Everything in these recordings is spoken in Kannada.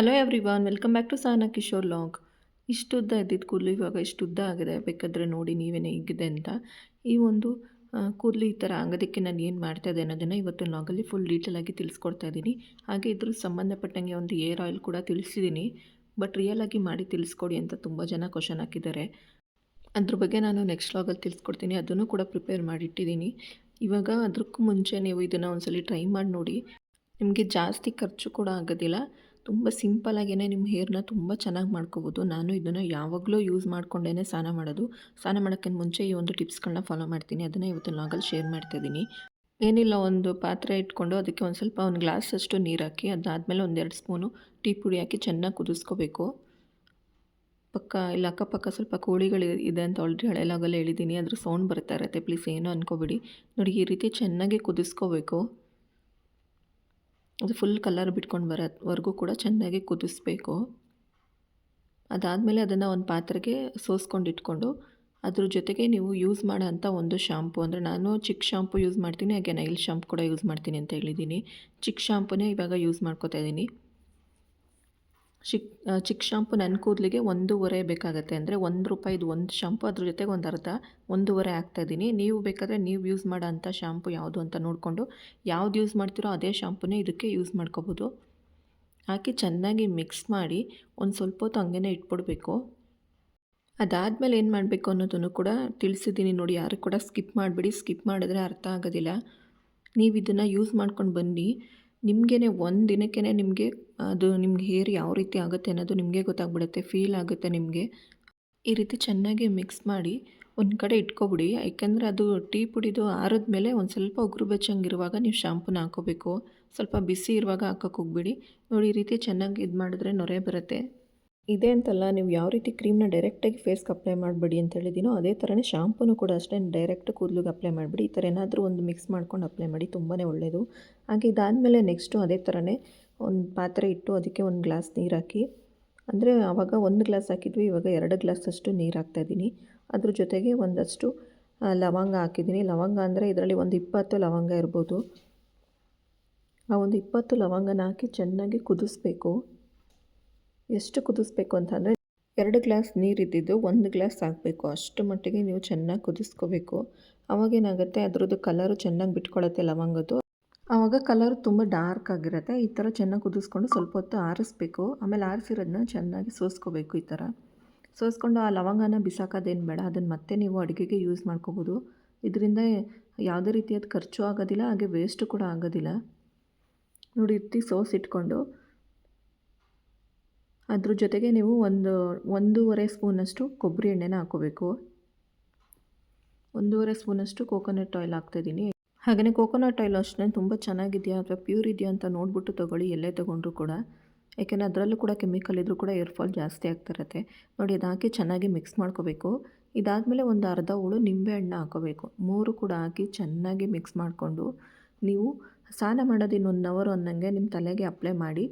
Hello everyone welcome back to Sana Kishore vlog ಇಷ್ಟು ಉದ್ದ ಇದ್ದಿದ್ದು ಕೂದಲು ಇವಾಗ ಇಷ್ಟು ಉದ್ದ ಆಗಿದೆ. ಬೇಕಾದರೆ ನೋಡಿ ನೀವೇನೇ ಹೇಗಿದೆ ಅಂತ. ಈ ಒಂದು ಕೂದಲು ಈ ಥರ ಆಗೋದಕ್ಕೆ ನಾನು ಏನು ಮಾಡ್ತಾ ಇದ್ದೆ ಅನ್ನೋದನ್ನು ಇವತ್ತು ಲಾಗಲ್ಲಿ ಫುಲ್ ಡೀಟೇಲಾಗಿ ತಿಳಿಸ್ಕೊಡ್ತಾ ಇದ್ದೀನಿ. ಹಾಗೆ ಇದ್ರ ಸಂಬಂಧಪಟ್ಟಂಗೆ ಒಂದು ಏರ್ ಆಯಿಲ್ ಕೂಡ ತಿಳಿಸಿದ್ದೀನಿ ಬಟ್ ರಿಯಲಾಗಿ ಮಾಡಿ ತಿಳಿಸ್ಕೊಡಿ ಅಂತ ತುಂಬ ಜನ ಕ್ವಶನ್ ಹಾಕಿದ್ದಾರೆ. ಅದ್ರ ಬಗ್ಗೆ ನಾನು ನೆಕ್ಸ್ಟ್ ಲಾಗಲ್ಲಿ ತಿಳಿಸ್ಕೊಡ್ತೀನಿ. ಅದನ್ನು ಕೂಡ ಪ್ರಿಪೇರ್ ಮಾಡಿಟ್ಟಿದ್ದೀನಿ. ಇವಾಗ ಅದಕ್ಕೂ ಮುಂಚೆ ನೀವು ಇದನ್ನು ಒಂದ್ಸಲಿ ಟ್ರೈ ಮಾಡಿ ನೋಡಿ. ನಿಮಗೆ ಜಾಸ್ತಿ ಖರ್ಚು ಕೂಡ ಆಗೋದಿಲ್ಲ. ತುಂಬ ಸಿಂಪಲಾಗೇ ನಿಮ್ಮ ಹೇರ್ನ ತುಂಬ ಚೆನ್ನಾಗಿ ಮಾಡ್ಕೋಬೋದು. ನಾನು ಇದನ್ನು ಯಾವಾಗಲೂ ಯೂಸ್ ಮಾಡ್ಕೊಂಡೇ ಸ್ನಾನ ಮಾಡೋದು. ಸ್ನಾನ ಮಾಡೋಕ್ಕಿಂತ ಮುಂಚೆ ಈ ಒಂದು ಟಿಪ್ಸ್ಗಳನ್ನ ಫಾಲೋ ಮಾಡ್ತೀನಿ. ಅದನ್ನು ಇವತ್ತು ಲಾಗಲ್ಲಿ ಶೇರ್ ಮಾಡ್ತಾಯಿದ್ದೀನಿ ಏನಿಲ್ಲ, ಒಂದು ಪಾತ್ರೆ ಇಟ್ಕೊಂಡು ಅದಕ್ಕೆ ಒಂದು ಸ್ವಲ್ಪ ಒಂದು ಗ್ಲಾಸಷ್ಟು ನೀರು ಹಾಕಿ, ಅದಾದಮೇಲೆ ಒಂದೆರಡು ಸ್ಪೂನು ಟೀ ಪುಡಿ ಹಾಕಿ ಚೆನ್ನಾಗಿ ಕುದಿಸ್ಕೋಬೇಕು. ಪಕ್ಕ ಇಲ್ಲ ಅಕ್ಕಪಕ್ಕ ಸ್ವಲ್ಪ ಕೋಳಿಗಳು ಇದೆ ಅಂತ ಆಲ್ರೆಡಿ ಹಳೆ ಲಾಗಲ್ಲಿ ಹೇಳಿದ್ದೀನಿ ಅದ್ರ ಸೌಂಡ್ ಬರ್ತಾ ಇರುತ್ತೆ. ಪ್ಲೀಸ್ ಏನೂ ಅನ್ಕೋಬೇಡಿ. ನೋಡಿ, ಈ ರೀತಿ ಚೆನ್ನಾಗಿ ಕುದಿಸ್ಕೋಬೇಕು. ಅದು ಫುಲ್ ಕಲರ್ ಬಿಟ್ಕೊಂಡು ಬರೋವರೆಗೂ ಕೂಡ ಚೆನ್ನಾಗಿ ಕುದಿಸ್ಬೇಕು. ಅದಾದಮೇಲೆ ಅದನ್ನು ಒಂದು ಪಾತ್ರೆಗೆ ಸೋಸ್ಕೊಂಡು ಇಟ್ಕೊಂಡು ಅದ್ರ ಜೊತೆಗೆ ನೀವು ಯೂಸ್ ಮಾಡೋ ಅಂಥ ಒಂದು ಶಾಂಪು ಅಂದರೆ ನಾನು ಚಿಕ್ಕ ಶಾಂಪು ಯೂಸ್ ಮಾಡ್ತೀನಿ, ಹಾಗೆ ನೈಲ್ ಶಾಂಪು ಕೂಡ ಯೂಸ್ ಮಾಡ್ತೀನಿ ಅಂತ ಹೇಳಿದ್ದೀನಿ. ಚಿಕ್ಕ ಶಾಂಪುನೇ ಇವಾಗ ಯೂಸ್ ಮಾಡ್ಕೋತಾ ಇದ್ದೀನಿ. ಚಿಕ್ಕ ಚಿಕ್ಕ ಶಾಂಪು ನನ್ನ ಕೂದಲಿಗೆ ಒಂದೂವರೆ ಬೇಕಾಗುತ್ತೆ ಅಂದರೆ ಒಂದು ರೂಪಾಯಿದು ಒಂದು ಶಾಂಪು ಅದ್ರ ಜೊತೆಗೆ ಒಂದು ಅರ್ಧ, ಒಂದೂವರೆ ಹಾಕ್ತಾಯಿದ್ದೀನಿ ನೀವು ಬೇಕಾದರೆ ನೀವು ಯೂಸ್ ಮಾಡೋ ಅಂಥ ಶಾಂಪು ಯಾವುದು ಅಂತ ನೋಡಿಕೊಂಡು ಯಾವ್ದು ಯೂಸ್ ಮಾಡ್ತೀರೋ ಅದೇ ಶಾಂಪುನೇ ಇದಕ್ಕೆ ಯೂಸ್ ಮಾಡ್ಕೋಬೋದು. ಹಾಕಿ ಚೆನ್ನಾಗಿ ಮಿಕ್ಸ್ ಮಾಡಿ ಒಂದು ಸ್ವಲ್ಪ ಹೊತ್ತು ಹಂಗೇ ಇಟ್ಬಿಡ್ಬೇಕು. ಅದಾದಮೇಲೆ ಏನು ಮಾಡಬೇಕು ಅನ್ನೋದನ್ನು ಕೂಡ ತಿಳಿಸಿದ್ದೀನಿ ನೋಡಿ, ಯಾರು ಕೂಡ ಸ್ಕಿಪ್ ಮಾಡಿಬಿಡಿ. ಸ್ಕಿಪ್ ಮಾಡಿದ್ರೆ ಅರ್ಥ ಆಗೋದಿಲ್ಲ. ನೀವು ಇದನ್ನು ಯೂಸ್ ಮಾಡ್ಕೊಂಡು ಬನ್ನಿ. ನಿಮಗೇ ಒಂದು ದಿನಕ್ಕೇ ನಿಮಗೆ ಅದು ನಿಮ್ಗೆ ಹೇರ್ ಯಾವ ರೀತಿ ಆಗುತ್ತೆ ಅನ್ನೋದು ನಿಮಗೆ ಗೊತ್ತಾಗ್ಬಿಡುತ್ತೆ ಫೀಲ್ ಆಗುತ್ತೆ ನಿಮಗೆ. ಈ ರೀತಿ ಚೆನ್ನಾಗಿ ಮಿಕ್ಸ್ ಮಾಡಿ ಒಂದು ಕಡೆ ಇಟ್ಕೊಬಿಡಿ. ಯಾಕೆಂದರೆ ಅದು ಟೀ ಪುಡಿದು ಆರಿದ್ಮೇಲೆ ಒಂದು ಸ್ವಲ್ಪ ಉಗುರು ಬೆಚ್ಚಂಗಿರುವಾಗ ನೀವು ಶಾಂಪೂನ ಹಾಕೋಬೇಕು. ಸ್ವಲ್ಪ ಬಿಸಿ ಇರುವಾಗ ಹಾಕೋಕೆ ಹೋಗ್ಬಿಡಿ. ನೋಡಿ ಈ ರೀತಿ ಚೆನ್ನಾಗಿ ಇದು ಮಾಡಿದ್ರೆ ನೊರೆ ಬರುತ್ತೆ. ಇದೆ ಅಂತಲ್ಲ, ನೀವು ಯಾವ ರೀತಿ ಕ್ರೀಮ್ನ ಡೈರೆಕ್ಟಾಗಿ ಫೇಸ್ಗೆ ಅಪ್ಲೈ ಮಾಡಬೇಡಿ ಅಂತ ಹೇಳಿದ್ದೀನೋ ಅದೇ ಥರನೇ ಶಾಂಪೂನು ಕೂಡ ಅಷ್ಟೇ ಡೈರೆಕ್ಟ್ ಕೂದಲಿಗೆ ಅಪ್ಲೈ ಮಾಡಿಬಿಡಿ. ಈ ಥರ ಏನಾದರೂ ಒಂದು ಮಿಕ್ಸ್ ಮಾಡ್ಕೊಂಡು ಅಪ್ಲೈ ಮಾಡಿ ತುಂಬಾ ಒಳ್ಳೆಯದು ಹಾಗೆ ಇದಾದಮೇಲೆ ನೆಕ್ಸ್ಟು ಅದೇ ಥರನೇ ಒಂದು ಪಾತ್ರೆ ಇಟ್ಟು ಅದಕ್ಕೆ ಒಂದು ಗ್ಲಾಸ್ ನೀರು ಹಾಕಿ. ಅಂದರೆ ಆವಾಗ ಒಂದು ಗ್ಲಾಸ್ ಹಾಕಿದ್ವಿ, ಇವಾಗ ಎರಡು ಗ್ಲಾಸಷ್ಟು ನೀರು ಹಾಕ್ತಾಯಿದ್ದೀನಿ ಅದ್ರ ಜೊತೆಗೆ ಒಂದಷ್ಟು ಲವಂಗ ಹಾಕಿದ್ದೀನಿ. ಲವಂಗ ಅಂದರೆ ಇದರಲ್ಲಿ ಒಂದು ಇಪ್ಪತ್ತು ಲವಂಗ ಇರ್ಬೋದು. ಆ ಒಂದು ಇಪ್ಪತ್ತು ಲವಂಗನ ಹಾಕಿ ಚೆನ್ನಾಗಿ ಕುದಿಸ್ಬೇಕು. ಎಷ್ಟು ಕುದಿಸ್ಬೇಕು ಅಂತಂದರೆ ಎರಡು ಗ್ಲಾಸ್ ನೀರಿದ್ದಿದ್ದು ಒಂದು ಗ್ಲಾಸ್ ಹಾಕಬೇಕು. ಅಷ್ಟು ಮಟ್ಟಿಗೆ ನೀವು ಚೆನ್ನಾಗಿ ಕುದಿಸ್ಕೋಬೇಕು. ಅವಾಗೇನಾಗುತ್ತೆ ಅದರದ್ದು ಕಲರು ಚೆನ್ನಾಗಿ ಬಿಟ್ಕೊಳತ್ತೆ ಲವಂಗದ್ದು. ಆವಾಗ ಕಲರ್ ತುಂಬ ಡಾರ್ಕ್ ಆಗಿರುತ್ತೆ. ಈ ಥರ ಚೆನ್ನಾಗಿ ಕುದಿಸ್ಕೊಂಡು ಸ್ವಲ್ಪ ಹೊತ್ತು ಆರಿಸ್ಬೇಕು. ಆಮೇಲೆ ಆರಿಸಿರೋದನ್ನ ಚೆನ್ನಾಗಿ ಸೋಸ್ಕೋಬೇಕು ಈ ಥರ ಸೋಸ್ಕೊಂಡು ಆ ಲವಂಗನ ಬಿಸಾಕೋದೇನು ಬೇಡ. ಅದನ್ನು ಮತ್ತೆ ನೀವು ಅಡುಗೆಗೆ ಯೂಸ್ ಮಾಡ್ಕೋಬೋದು. ಇದರಿಂದ ಯಾವುದೇ ರೀತಿಯಾದ ಖರ್ಚು ಆಗೋದಿಲ್ಲ, ಹಾಗೆ ವೇಸ್ಟು ಕೂಡ ಆಗೋದಿಲ್ಲ. ನೋಡಿ ಇಟ್ಟು ಸೋಸ್ ಇಟ್ಕೊಂಡು ಅದ್ರ ಜೊತೆಗೆ ನೀವು ಒಂದು, ಒಂದೂವರೆ ಸ್ಪೂನಷ್ಟು ಕೊಬ್ಬರಿ ಎಣ್ಣೆನ ಹಾಕೋಬೇಕು. ಒಂದೂವರೆ ಸ್ಪೂನಷ್ಟು ಕೋಕೋನಟ್ ಆಯಿಲ್ ಹಾಕ್ತಾಯಿದ್ದೀನಿ. ಹಾಗೆಯೇ ಕೋಕೋನಟ್ ಆಯಿಲ್ ಅಷ್ಟೇ ತುಂಬ ಚೆನ್ನಾಗಿದೆಯಾ ಅಥವಾ ಪ್ಯೂರ್ ಇದೆಯಾ ಅಂತ ನೋಡಿಬಿಟ್ಟು ತೊಗೊಳ್ಳಿ, ಎಲ್ಲೇ ತೊಗೊಂಡ್ರು ಕೂಡ. ಯಾಕೆಂದರೆ ಅದರಲ್ಲೂ ಕೂಡ ಕೆಮಿಕಲ್ ಇದ್ದರೂ ಕೂಡ ಏರ್ ಫಾಲ್ ಜಾಸ್ತಿ ಆಗ್ತಿರತ್ತೆ ನೋಡಿ ಅದಾಕಿ ಚೆನ್ನಾಗಿ ಮಿಕ್ಸ್ ಮಾಡ್ಕೋಬೇಕು. ಇದಾದಮೇಲೆ ಒಂದು ಅರ್ಧ ಹುಳು ನಿಂಬೆ ಹಣ್ಣು ಹಾಕೋಬೇಕು. ಮೂರು ಕೂಡ ಹಾಕಿ ಚೆನ್ನಾಗಿ ಮಿಕ್ಸ್ ಮಾಡಿಕೊಂಡು ನೀವು ಸ್ನಾನ ಮಾಡೋದು ಇನ್ನೊಂದು ಅವರ್ ಅನ್ನಂಗೆ ನಿಮ್ಮ ತಲೆಗೆ ಅಪ್ಲೈ ಮಾಡಿ.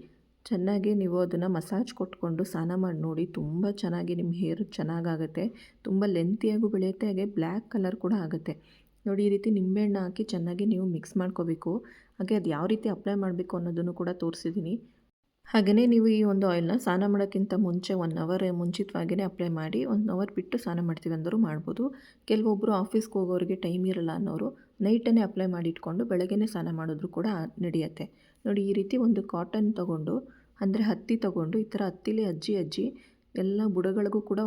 ಚೆನ್ನಾಗಿ ನೀವು ಅದನ್ನು ಮಸಾಜ್ ಕೊಟ್ಕೊಂಡು ಸ್ನಾನ ಮಾಡಿ ನೋಡಿ, ತುಂಬ ಚೆನ್ನಾಗಿ ನಿಮ್ಮ ಹೇರ್ ಚೆನ್ನಾಗಾಗುತ್ತೆ. ತುಂಬ ಲೆಂತಿಯಾಗೂ ಬೆಳೆಯುತ್ತೆ, ಹಾಗೆ ಬ್ಲ್ಯಾಕ್ ಕಲರ್ ಕೂಡ ಆಗುತ್ತೆ. ನೋಡಿ, ಈ ರೀತಿ ನಿಂಬೆಹಣ್ಣು ಹಾಕಿ ಚೆನ್ನಾಗಿ ನೀವು ಮಿಕ್ಸ್ ಮಾಡ್ಕೋಬೇಕು. ಹಾಗೆ ಅದು ಯಾವ ರೀತಿ ಅಪ್ಲೈ ಮಾಡಬೇಕು ಅನ್ನೋದನ್ನು ಕೂಡ ತೋರಿಸಿದ್ದೀನಿ ಹಾಗೆಯೇ ನೀವು ಈ ಒಂದು ಆಯಿಲ್ನ ಸ್ನಾನ ಮಾಡೋಕ್ಕಿಂತ ಮುಂಚೆ ಒನ್ ಅವರ್ ಮುಂಚಿತವಾಗಿಯೇ ಅಪ್ಲೈ ಮಾಡಿ ಒನ್ ಅವರ್ ಬಿಟ್ಟು ಸ್ನಾನ ಮಾಡ್ತೀವಿ ಅಂದರೂ ಮಾಡ್ಬೋದು. ಕೆಲವೊಬ್ಬರು ಆಫೀಸ್ಗೆ ಹೋಗೋರಿಗೆ ಟೈಮ್ ಇರಲ್ಲ ಅನ್ನೋರು ನೈಟನ್ನೇ ಅಪ್ಲೈ ಮಾಡಿ ಇಟ್ಕೊಂಡು ಬೆಳಗ್ಗೆನೇ ಸ್ನಾನ ಮಾಡಿದ್ರು ಕೂಡ ನಡೆಯುತ್ತೆ. ನೋಡಿ, ಈ ರೀತಿ ಒಂದು ಕಾಟನ್ ತೊಗೊಂಡು ಅಂದರೆ ಹತ್ತಿ ತಗೊಂಡು ಈ ಥರ ಹತ್ತಿಲಿ ಅಜ್ಜಿ ಅಜ್ಜಿ ಎಲ್ಲ ಬುಡಗಳಿಗೂ ಕೂಡ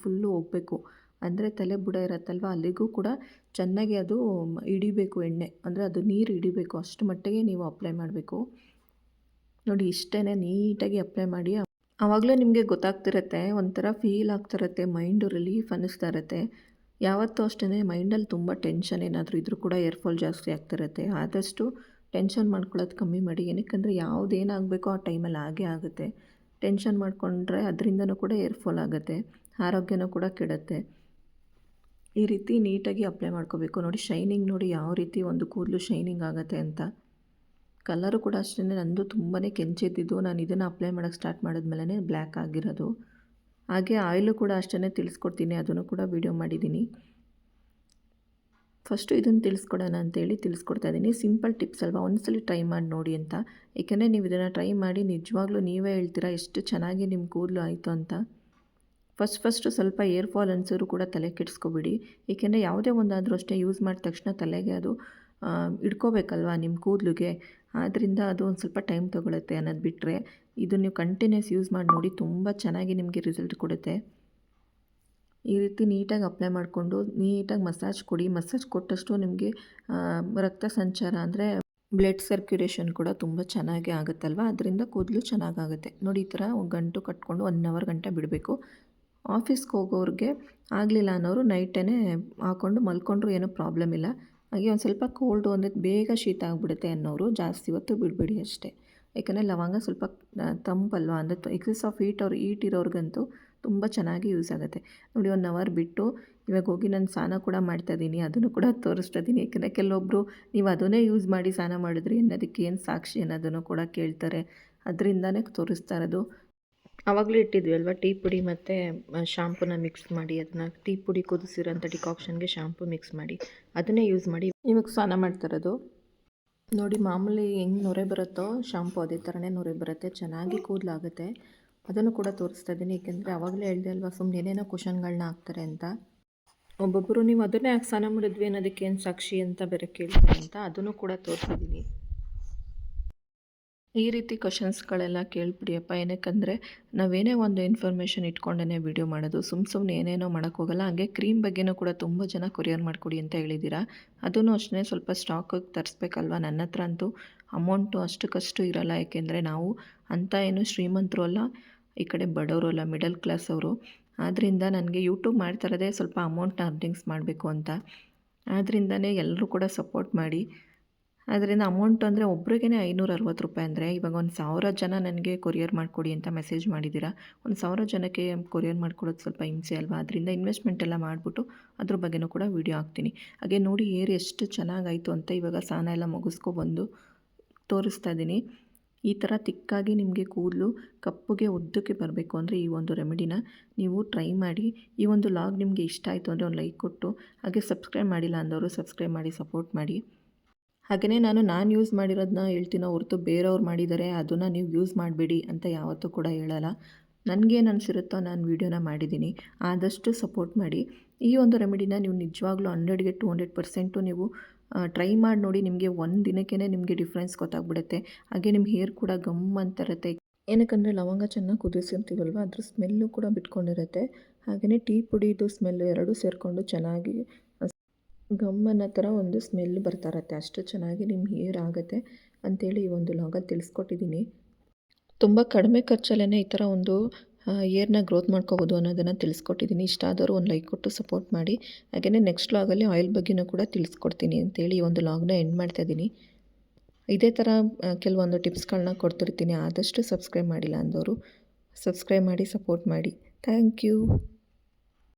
ಫುಲ್ಲು ಹೋಗಬೇಕು. ಅಂದರೆ ತಲೆ ಬುಡ ಇರತ್ತಲ್ವ, ಅಲ್ಲಿಗೂ ಕೂಡ ಚೆನ್ನಾಗಿ ಅದು ಹಿಡಿಬೇಕು ಎಣ್ಣೆ. ಅಂದರೆ ಅದು ನೀರು ಹಿಡಿಬೇಕು, ಅಷ್ಟು ಮಟ್ಟಿಗೆ ನೀವು ಅಪ್ಲೈ ಮಾಡಬೇಕು. ನೋಡಿ ಇಷ್ಟೇ ನೀಟಾಗಿ ಅಪ್ಲೈ ಮಾಡಿ. ಆವಾಗಲೇ ನಿಮಗೆ ಗೊತ್ತಾಗ್ತಿರತ್ತೆ, ಒಂಥರ ಫೀಲ್ ಆಗ್ತಿರತ್ತೆ ಮೈಂಡು ರಿಲೀಫ್ ಅನ್ನಿಸ್ತಾ ಇರತ್ತೆ. ಯಾವತ್ತೂ ಅಷ್ಟೇ ಮೈಂಡಲ್ಲಿ ತುಂಬ ಟೆನ್ಷನ್ ಏನಾದರೂ ಇದ್ರೂ ಕೂಡ ಏರ್ಫಾಲ್ ಜಾಸ್ತಿ ಆಗ್ತಿರತ್ತೆ. ಆದಷ್ಟು ಟೆನ್ಷನ್ ಮಾಡ್ಕೊಳ್ಳೋದು ಕಮ್ಮಿ ಮಾಡಿ. ಏನಕ್ಕಂದರೆ ಯಾವುದೇನಾಗಬೇಕೋ ಆ ಟೈಮಲ್ಲಿ ಆಗೇ ಆಗುತ್ತೆ. ಟೆನ್ಷನ್ ಮಾಡಿಕೊಂಡ್ರೆ ಅದರಿಂದನೂ ಕೂಡ ಏರ್ಫಾಲ್ ಆಗುತ್ತೆ. ಆರೋಗ್ಯನೂ ಕೂಡ ಕೆಡುತ್ತೆ. ಈ ರೀತಿ ನೀಟಾಗಿ ಅಪ್ಲೈ ಮಾಡ್ಕೋಬೇಕು. ನೋಡಿ, ಶೈನಿಂಗ್ ನೋಡಿ ಯಾವ ರೀತಿ ಒಂದು ಕೂದಲು ಶೈನಿಂಗ್ ಆಗುತ್ತೆ ಅಂತ. ಕಲರು ಕೂಡ ಅಷ್ಟೇ ನಂದು ತುಂಬಾ ಕೆಂಚಿದ್ದಿದ್ದು ನಾನು ಇದನ್ನು ಅಪ್ಲೈ ಮಾಡೋಕ್ಕೆ ಸ್ಟಾರ್ಟ್ ಮಾಡಿದ್ಮೇಲೆ ಬ್ಲ್ಯಾಕ್ ಆಗಿರೋದು. ಹಾಗೆ ಆಯಿಲು ಕೂಡ ಅಷ್ಟೇ ತಿಳಿಸ್ಕೊಡ್ತೀನಿ. ಅದನ್ನು ಕೂಡ ವೀಡಿಯೋ ಮಾಡಿದ್ದೀನಿ. ಫಸ್ಟು ಇದನ್ನು ತಿಳಿಸ್ಕೊಡೋಣ ಅಂತೇಳಿ ತಿಳಿಸ್ಕೊಡ್ತಾ ಇದ್ದೀನಿ. ಸಿಂಪಲ್ ಟಿಪ್ಸ್ ಅಲ್ವಾ? ಒಂದ್ಸಲ ಟ್ರೈ ಮಾಡಿ ನೋಡಿ ಅಂತ. ಏಕೆಂದರೆ ನೀವು ಇದನ್ನು ಟ್ರೈ ಮಾಡಿ ನಿಜವಾಗ್ಲೂ ನೀವೇ ಹೇಳ್ತೀರಾ ಎಷ್ಟು ಚೆನ್ನಾಗಿ ನಿಮ್ಮ ಕೂದಲು ಆಯಿತು ಅಂತ? ಫಸ್ಟ್ ಫಸ್ಟು ಸ್ವಲ್ಪ ಏರ್ ಫಾಲ್ ಅನ್ಸೋರು ಕೂಡ ತಲೆ ಕೆಡಿಸ್ಕೊಬಿಡಿ. ಏಕೆಂದರೆ ಯಾವುದೇ ಒಂದಾದರೂ ಅಷ್ಟೇ ಯೂಸ್ ಮಾಡಿದ ತಕ್ಷಣ ತಲೆಗೆ ಅದು ಇಡ್ಕೋಬೇಕಲ್ವಾ ನಿಮ್ಮ ಕೂದಲಿಗೆ? ಆದ್ದರಿಂದ ಅದು ಒಂದು ಸ್ವಲ್ಪ ಟೈಮ್ ತೊಗೊಳುತ್ತೆ ಅನ್ನೋದು ಬಿಟ್ಟರೆ ಇದು ನೀವು ಕಂಟಿನ್ಯೂಸ್ ಯೂಸ್ ಮಾಡಿ ನೋಡಿ ತುಂಬ ಚೆನ್ನಾಗಿ ನಿಮಗೆ ರಿಸಲ್ಟ್ ಕೊಡುತ್ತೆ. ಈ ರೀತಿ ನೀಟಾಗಿ ಅಪ್ಲೈ ಮಾಡಿಕೊಂಡು ನೀಟಾಗಿ ಮಸಾಜ್ ಕೊಡಿ. ಮಸಾಜ್ ಕೊಟ್ಟಷ್ಟು ನಿಮಗೆ ರಕ್ತ ಸಂಚಾರ ಅಂದರೆ ಬ್ಲಡ್ ಸರ್ಕ್ಯುಲೇಷನ್ ಕೂಡ ತುಂಬ ಚೆನ್ನಾಗಿ ಆಗುತ್ತಲ್ವ? ಅದರಿಂದ ಕೂದಲು ಚೆನ್ನಾಗಾಗುತ್ತೆ. ನೋಡಿ, ಈ ಥರ ಗಂಟು ಕಟ್ಕೊಂಡು ಒನ್ ಅವರ್ ಗಂಟೆ ಬಿಡಬೇಕು. ಆಫೀಸ್ಗೆ ಹೋಗೋರಿಗೆ ಆಗಲಿಲ್ಲ ಅನ್ನೋರು ನೈಟೇ ಹಾಕ್ಕೊಂಡು ಮಲ್ಕೊಂಡ್ರು ಏನೂ ಪ್ರಾಬ್ಲಮ್ ಇಲ್ಲ. ಹಾಗೆ ಒಂದು ಸ್ವಲ್ಪ ಕೋಲ್ಡು ಅಂದರೆ ಬೇಗ ಶೀತ ಆಗಿಬಿಡುತ್ತೆ ಅನ್ನೋರು ಜಾಸ್ತಿ ಹೊತ್ತು ಬಿಡಬೇಡಿ ಅಷ್ಟೇ. ಯಾಕಂದರೆ ಲವಂಗ ಸ್ವಲ್ಪ ತಂಪಲ್ವ? ಅಂದರೆ ಎಕ್ಸಸ್ ಆಫ್ ಹೀಟ್ ಅವ್ರು ಹೀಟ್ ಇರೋರ್ಗಂತೂ ತುಂಬ ಚೆನ್ನಾಗಿ ಯೂಸ್ ಆಗುತ್ತೆ. ನೋಡಿ ಒನ್ ಅವರ್ ಬಿಟ್ಟು ಇವಾಗ ಹೋಗಿ ನಾನು ಸ್ನಾನ ಕೂಡ ಮಾಡ್ತಾ ಇದ್ದೀನಿ ಅದನ್ನು ಕೂಡ ತೋರಿಸ್ತಾ ಇದ್ದೀನಿ ಯಾಕಂದರೆ ಕೆಲವೊಬ್ಬರು ನೀವು ಅದನ್ನೇ ಯೂಸ್ ಮಾಡಿ ಸ್ನಾನ ಮಾಡಿದ್ರಿ ಅನ್ನೋದಕ್ಕೆ ಏನು ಸಾಕ್ಷಿ ಅನ್ನೋದನ್ನು ಕೂಡ ಕೇಳ್ತಾರೆ. ಅದರಿಂದನೇ ತೋರಿಸ್ತಾ ಇರೋದು. ಆವಾಗಲೇ ಇಟ್ಟಿದ್ವಿ ಅಲ್ವಾ? ಟೀ ಪುಡಿ ಮತ್ತು ಶಾಂಪೂನ ಮಿಕ್ಸ್ ಮಾಡಿ. ಅದನ್ನ ಟೀ ಪುಡಿ ಕುದಿಸಿರೋಂಥ ಡಿಕಾಕ್ಷನ್ಗೆ ಶಾಂಪು ಮಿಕ್ಸ್ ಮಾಡಿ. ಅದನ್ನೇ ಯೂಸ್ ಮಾಡಿ. ಇವಾಗ ಸ್ನಾನ ಮಾಡ್ತಾ ಇರೋದು. ನೋಡಿ ಮಾಮೂಲಿ ಹೆಂಗೆ ನೊರೆ ಬರುತ್ತೋ ಶಾಂಪು ಅದೇ ಥರನೇ ನೊರೆ ಬರುತ್ತೆ. ಚೆನ್ನಾಗಿ ಕೂದಲಾಗುತ್ತೆ. ಅದನ್ನು ಕೂಡ ತೋರಿಸ್ತಾ ಇದ್ದೀನಿ. ಏಕೆಂದರೆ ಆವಾಗಲೇ ಹೇಳಿದೆ ಅಲ್ವಾ ಸುಮ್ಮನೆ ಏನೇನೋ ಕ್ವಶನ್ಗಳನ್ನ ಹಾಕ್ತಾರೆ ಅಂತ. ಒಬ್ಬೊಬ್ಬರು ನೀವು ಅದನ್ನೇ ಯಾಕೆ ಸ್ನಾನ ಮಾಡಿದ್ವಿ ಅನ್ನೋದಕ್ಕೇನು ಸಾಕ್ಷಿ ಅಂತ ಬೇರೆ ಕೇಳ್ತಾರೆ ಅಂತ ಅದನ್ನು ಕೂಡ ತೋರಿಸಿದ್ದೀನಿ ಈ ರೀತಿ ಕ್ವಶನ್ಸ್ಗಳೆಲ್ಲ ಕೇಳ್ಬಿಡಿಯಪ್ಪ. ಏನಕ್ಕಂದರೆ, ನಾವೇನೇ ಒಂದು ಇನ್ಫಾರ್ಮೇಷನ್ ಇಟ್ಕೊಂಡೇ ವೀಡಿಯೋ ಮಾಡೋದು ಸುಮ್ಮ ಸುಮ್ಮನೆ ಏನೇನೋ ಮಾಡೋಕ್ಕೋಗಲ್ಲ ಹಾಗೆ ಕ್ರೀಮ್ ಬಗ್ಗೆನೂ ಕೂಡ ತುಂಬ ಜನ ಕೊರಿಯರ್ ಮಾಡಿಕೊಡಿ ಅಂತ ಹೇಳಿದ್ದೀರಾ. ಅದನ್ನು ಅಷ್ಟೇ ಸ್ವಲ್ಪ ಸ್ಟಾಕಿಗೆ ತರಿಸ್ಬೇಕಲ್ವ? ನನ್ನ ಹತ್ರ ಅಂತೂ ಅಮೌಂಟು ಅಷ್ಟಕ್ಕಷ್ಟು ಇರಲ್ಲ. ಏಕೆಂದರೆ ನಾವು ಅಂಥ ಏನು ಶ್ರೀಮಂತರು ಅಲ್ಲ. ಈ ಕಡೆ ಬಡವರು ಅಲ್ಲ ಮಿಡಲ್ ಕ್ಲಾಸ್ ಅವರು. ಆದ್ದರಿಂದ ನನಗೆ ಯೂಟ್ಯೂಬ್ ಮಾಡ್ತಾರದೇ ಸ್ವಲ್ಪ ಅಮೌಂಟ್ ಅರ್ನಿಂಗ್ಸ್ ಮಾಡಬೇಕು ಅಂತ. ಆದ್ದರಿಂದನೇ ಎಲ್ಲರೂ ಕೂಡ ಸಪೋರ್ಟ್ ಮಾಡಿ. ಅದರಿಂದ ಅಮೌಂಟ್ ಅಂದರೆ ಒಬ್ರಿಗೆ ಐನೂರ ಅರವತ್ತು ರೂಪಾಯಿ ಅಂದರೆ ಇವಾಗ ಒಂದು ಸಾವಿರ ಜನ ನನಗೆ ಕೊರಿಯರ್ ಮಾಡಿಕೊಡಿ ಅಂತ ಮೆಸೇಜ್ ಮಾಡಿದ್ದೀರಾ ಒಂದು ಸಾವಿರ ಜನಕ್ಕೆ ಕೊರಿಯರ್ ಮಾಡ್ಕೊಡೋದು ಸ್ವಲ್ಪ ಹಿಂಸೆ ಅಲ್ವಾ? ಅದರಿಂದ ಇನ್ವೆಸ್ಟ್ಮೆಂಟ್ ಎಲ್ಲ ಮಾಡಿಬಿಟ್ಟು ಅದ್ರ ಬಗ್ಗೆನೂ ಕೂಡ ವೀಡಿಯೋ ಹಾಕ್ತೀನಿ. ಹಾಗೆ ನೋಡಿ ಏರ್ ಎಷ್ಟು ಚೆನ್ನಾಗಾಯಿತು ಅಂತ ಇವಾಗ ಸ್ನಾನ ಎಲ್ಲ ಮುಗಿಸ್ಕೊಬಂದು ತೋರಿಸ್ತಾ ಇದ್ದೀನಿ ಈ ಥರ ತಿಕ್ಕಾಗಿ ನಿಮಗೆ ಕೂದಲು ಕಪ್ಪುಗೆ ಉದ್ದಕ್ಕೆ ಬರಬೇಕು ಅಂದರೆ ಈ ಒಂದು ರೆಮಿಡಿನ ನೀವು ಟ್ರೈ ಮಾಡಿ. ಈ ಒಂದು ಲಾಗ್ ನಿಮಗೆ ಇಷ್ಟ ಆಯಿತು ಅಂದರೆ ಒಂದು ಲೈಕ್ ಕೊಟ್ಟು, ಹಾಗೆ ಸಬ್ಸ್ಕ್ರೈಬ್ ಮಾಡಿಲ್ಲ ಅಂದವರು ಸಬ್ಸ್ಕ್ರೈಬ್ ಮಾಡಿ, ಸಪೋರ್ಟ್ ಮಾಡಿ. ಹಾಗೆಯೇ ನಾನು ನಾನು ಯೂಸ್ ಮಾಡಿರೋದನ್ನ ಹೇಳ್ತೀನೋ ಹೊರತು ಬೇರೆಯವ್ರು ಮಾಡಿದ್ದಾರೆ, ಅದನ್ನು ನೀವು ಯೂಸ್ ಮಾಡಬೇಡಿ ಅಂತ ಯಾವತ್ತೂ ಕೂಡ ಹೇಳಲ್ಲ. ನನಗೇನು ಅನಿಸಿರುತ್ತೋ ನಾನು ವೀಡಿಯೋನ ಮಾಡಿದ್ದೀನಿ. ಆದಷ್ಟು ಸಪೋರ್ಟ್ ಮಾಡಿ. ಈ ಒಂದು ರೆಮಿಡಿನ ನೀವು ನಿಜವಾಗ್ಲೂ ಹಂಡ್ರೆಡ್ಗೆ ಟು ಹಂಡ್ರೆಡ್ ಪರ್ಸೆಂಟು ನೀವು ಟ್ರೈ ಮಾಡಿ ನೋಡಿ, ನಿಮಗೆ ಒಂದು ದಿನಕ್ಕೇ ನಿಮಗೆ ಡಿಫ್ರೆನ್ಸ್ ಗೊತ್ತಾಗ್ಬಿಡುತ್ತೆ. ಹಾಗೆ ನಿಮ್ಮ ಹೇರ್ ಕೂಡ ಗಮ್ ಅಂತ ಇರುತ್ತೆ ಏನಕ್ಕಂದರೆ ಲವಂಗ ಚೆನ್ನಾಗಿ ಕುದಿಸಿರ್ತೀವಲ್ವ ಅದ್ರ ಸ್ಮೆಲ್ಲು ಕೂಡ ಬಿಟ್ಕೊಂಡಿರುತ್ತೆ. ಹಾಗೆಯೇ ಟೀ ಪುಡಿದು ಸ್ಮೆಲ್ ಎರಡೂ ಸೇರಿಕೊಂಡು ಚೆನ್ನಾಗಿ, ಗಮ್ ಅನ್ನೋ ಥರ ಒಂದು ಸ್ಮೆಲ್ ಬರ್ತಾ ಇರತ್ತೆ ಅಷ್ಟು ಚೆನ್ನಾಗಿ ನಿಮ್ಮ ಹೇರ್ ಆಗುತ್ತೆ ಅಂಥೇಳಿ ಈ ಒಂದು ಲಾಗಲ್ಲಿ ತಿಳಿಸ್ಕೊಟ್ಟಿದ್ದೀನಿ ತುಂಬ ಕಡಿಮೆ ಖರ್ಚಲ್ಲೇ ಈ ಥರ ಒಂದು ಏರ್ನ ಗ್ರೋತ್ ಮಾಡ್ಕೋಬೋದು ಅನ್ನೋದನ್ನು ತಿಳಿಸ್ಕೊಟ್ಟಿದ್ದೀನಿ ಇಷ್ಟ ಆದವರು ಒಂದು ಲೈಕ್ ಕೊಟ್ಟು ಸಪೋರ್ಟ್ ಮಾಡಿ. ಹಾಗೆಯೇ ನೆಕ್ಸ್ಟ್ ಲಾಗಲ್ಲಿ ಆಯಿಲ್ ಬಗ್ಗೆನೂ ಕೂಡ ತಿಳಿಸ್ಕೊಡ್ತೀನಿ ಅಂತೇಳಿ ಒಂದು ಲಾಗ್ನ ಎಂಡ್ ಮಾಡ್ತಾ ಇದ್ದೀನಿ ಇದೇ ಥರ ಕೆಲವೊಂದು ಟಿಪ್ಸ್ಗಳನ್ನ ಕೊಡ್ತಿರ್ತೀನಿ. ಆದಷ್ಟು ಸಬ್ಸ್ಕ್ರೈಬ್ ಮಾಡಿಲ್ಲ ಅಂದವರು ಸಬ್ಸ್ಕ್ರೈಬ್ ಮಾಡಿ ಸಪೋರ್ಟ್ ಮಾಡಿ. Thank you